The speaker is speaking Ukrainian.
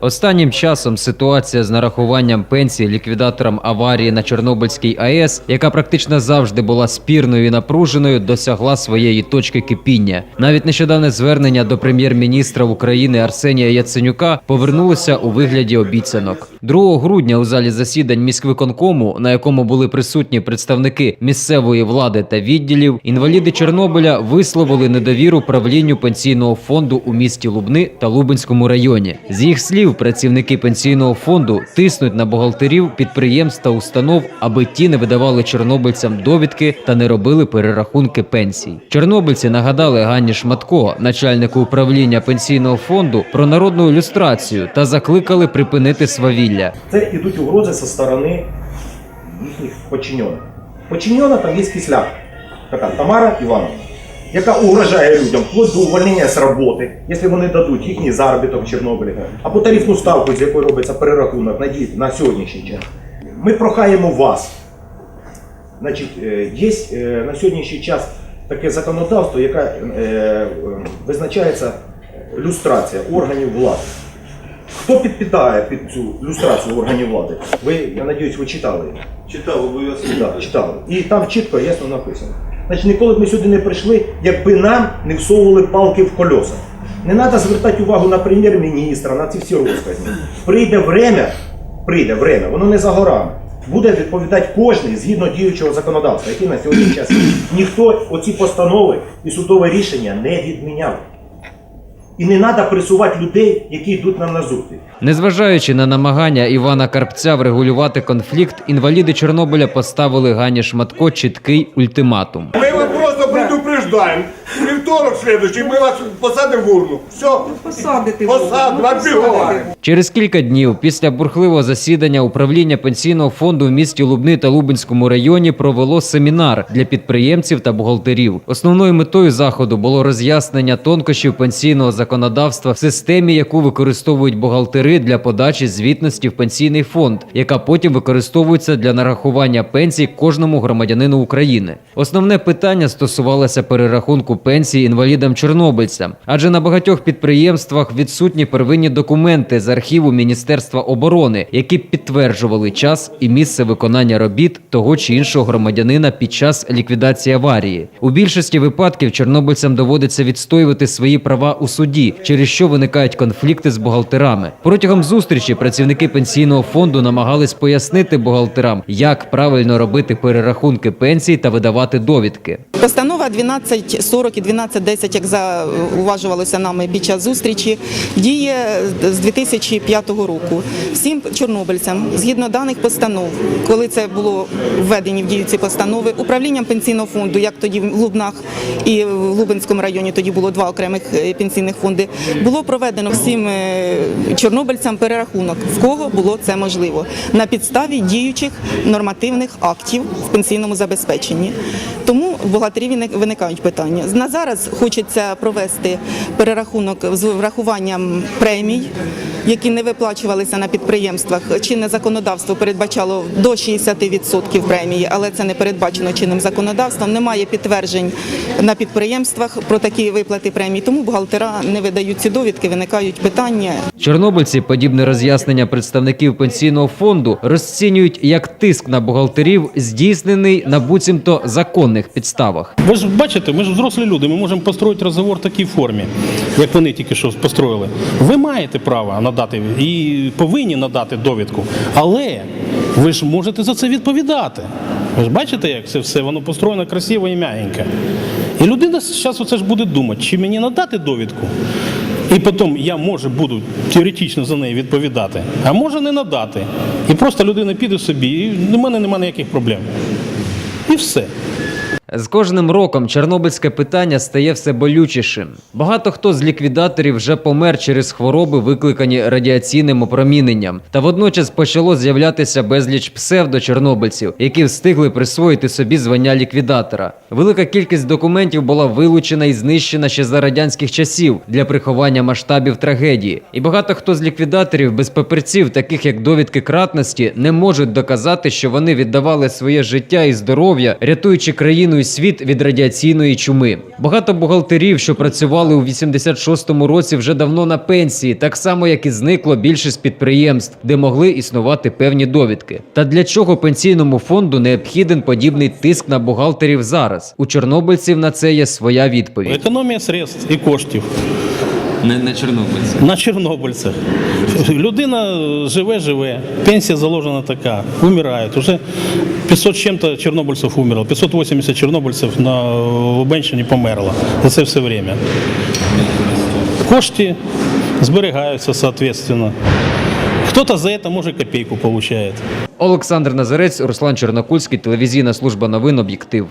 Останнім часом ситуація з нарахуванням пенсії ліквідаторам аварії на Чорнобильській АЕС, яка практично завжди була спірною і напруженою, досягла своєї точки кипіння. Навіть нещодавне звернення до прем'єр-міністра України Арсенія Яценюка повернулося у вигляді обіцянок. 2 грудня у залі засідань міськвиконкому, на якому були присутні представники місцевої влади та відділів, інваліди Чорнобиля висловили недовіру правлінню пенсійного фонду у місті Лубни та Лубенському районі. З їх слів, працівники пенсійного фонду тиснуть на бухгалтерів підприємств та установ, аби ті не видавали чорнобильцям довідки та не робили перерахунки пенсій. Чорнобильці нагадали Ганні Шматко, начальнику управління пенсійного фонду, про народну ілюстрацію та закликали припинити свавілля. Це йдуть угрози зі сторони їхніх подчинених. Подчинена там є кисляк, така Тамара Івановна, яка угрожає людям вплоть до увольнення з роботи, якщо вони дадуть їхній заробіток в Чорнобилі, або тарифну ставку, з якої робиться перерахунок на, дій- на сьогоднішній час. Ми прохаємо вас. Значить, е, є е, на сьогоднішній час таке законодавство, яке е, визначається люстрація органів влади. Хто підпитає під цю люстрацію органів влади? Ви, я надіюсь, ви читали. Читав обов'язково. Да, читали. І там чітко ясно написано. Значить, ніколи б ми сюди не прийшли, якби нам не всовували палки в колеса. Не треба звертати увагу на прем'єр-міністра, на ці всі розказні. Прийде время, прийде время, воно не за горами. Буде відповідати кожен згідно діючого законодавства, який на сьогодні час. Ніхто оці постанови і судове рішення не відміняв. І не треба пресувати людей, які йдуть нам на зустріч. Незважаючи на намагання Івана Карпця врегулювати конфлікт, інваліди Чорнобиля поставили Гані Шматко чіткий ультиматум. Ми вас просто предупреждаємо. Вівторок слідуючий ми вас посадимо в урну. Все, Посадити. посадимо, відбігаємо. Через кілька днів після бурхливого засідання управління пенсійного фонду в місті Лубни та Лубенському районі провело семінар для підприємців та бухгалтерів. Основною метою заходу було роз'яснення тонкощів пенсійного законодавства в системі, яку використовують бухгалтери для подачі звітності в пенсійний фонд, яка потім використовується для нарахування пенсій кожному громадянину України. Основне питання стосувалося перерахунку пенсій інвалідам-чорнобильцям, адже на багатьох підприємствах відсутні первинні документи з архіву Міністерства оборони, які підтверджували час і місце виконання робіт того чи іншого громадянина під час ліквідації аварії. У більшості випадків чорнобильцям доводиться відстоювати свої права у суді, через що виникають конфлікти з бухгалтерами. Протягом зустрічі працівники пенсійного фонду намагались пояснити бухгалтерам, як правильно робити перерахунки пенсій та видавати довідки. Постанова 1240 і 1210, як зауважувалося нами під час зустрічі, діє з 2005 року. Всім чорнобильцям, згідно даних постанов, коли це було введені в дію ці постанови, управлінням пенсійного фонду, як тоді в Лубнах і в Лубенському районі, тоді було два окремих е, пенсійних фонди, було проведено всім е, чорнобильцям перерахунок, в кого було це можливо, на підставі діючих нормативних актів в пенсійному забезпеченні. Тому в бухгалтерів виникають питання. На зараз хочеться провести перерахунок з врахуванням премій, які не виплачувалися на підприємствах. Чинне законодавство передбачало до 60% премії, але це не передбачено чинним законодавством. Немає підтверджень на підприємствах про такі виплати премій. Тому бухгалтера не видають ці довідки, виникають питання. Чорнобильці подібне роз'яснення представників пенсійного фонду розцінюють як тиск на бухгалтерів, здійснений на буцімто законних підставах. Ви ж бачите, ми ж взрослі люди, ми можемо построїти розговор в такій формі, як вони тільки що построїли. Ви маєте право надати і повинні надати довідку, але ви ж можете за це відповідати. Ви ж бачите, як це все воно построєно красиво і м'ягенько. І людина зараз оце ж буде думати, чи мені надати довідку. І потім я може буду теоретично за неї відповідати, а може не надати. І просто людина піде собі, і в мене немає ніяких проблем. І все. З кожним роком чорнобильське питання стає все болючішим. Багато хто з ліквідаторів вже помер через хвороби, викликані радіаційним опроміненням. Та водночас почало з'являтися безліч псевдочорнобильців, які встигли присвоїти собі звання ліквідатора. Велика кількість документів була вилучена і знищена ще за радянських часів для приховання масштабів трагедії. І багато хто з ліквідаторів без папірців, таких як довідки кратності, не можуть доказати, що вони віддавали своє життя і здоров'я, рятуючи країну Україну світ від радіаційної чуми. Багато бухгалтерів, що працювали у 86-му році, вже давно на пенсії, так само як і зникло більшість підприємств, де могли існувати певні довідки. Та для чого пенсійному фонду необхіден подібний тиск на бухгалтерів зараз? У чорнобильців на це є своя відповідь. Економія средств і коштів Не на чорнобильців. на чорнобильцях. Людина живе, живе, пенсія заложена така, умирають. Уже 500 з чим-то чорнобильців умерло, 580 чорнобильців на Лубенщині померло за це все время. Кошти зберігаються, соответственно. Хто-то за це може копійку получає. Олександр Назарець, Руслан Чорнокульський, телевізійна служба новин Об'єктив.